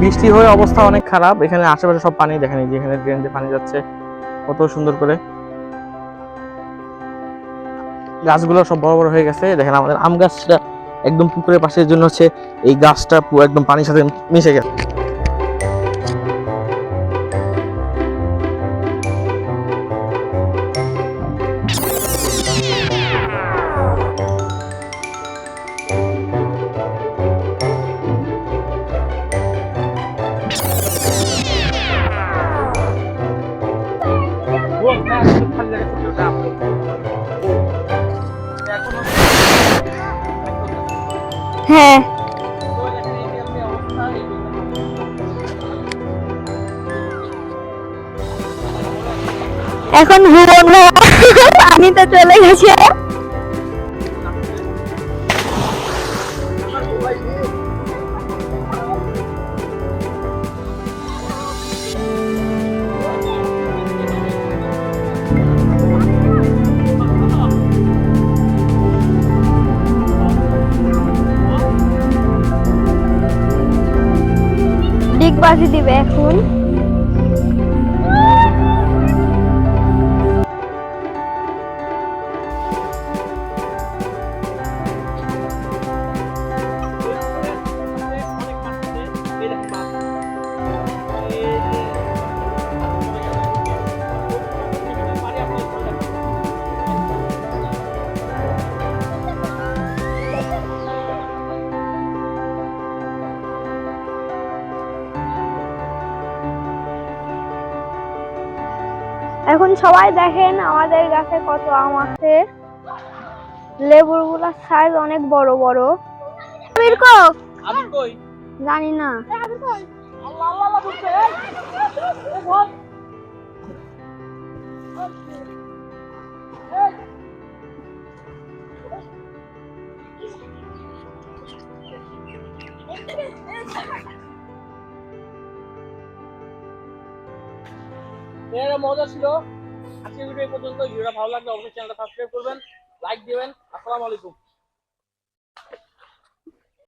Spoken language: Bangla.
বৃষ্টি হয়ে অবস্থা অনেক খারাপ। এখানে আশেপাশে সব পানি দেখেন যেখানে ড্রেন দিয়ে পানি যাচ্ছে। কত সুন্দর করে। গাছগুলো সব বড় বড় হয়ে গেছে। দেখেন আমাদের আম গাছটা একদম পুকুরের পাশের জন্য হচ্ছে, এই গাছটা একদম পানির সাথে মিশে গেছে। হ্যাঁ। এখন ভুবন আমি তো চলে গেছে। ডিগবাজি দিবে এখন। এখন সবাই দেখেন আমাদের গাছে কত আম আছে। লেবুরগুলার সাইজ অনেক বড় বড়। কই? জানি না। এর মজা ছিল। আজকের ভিডিও পর্যন্ত ভিডিওটা ভালো লাগলে অবশ্যই চ্যানেলটা সাবস্ক্রাইব করবেন লাইক দিবেন। আসসালামু আলাইকুম।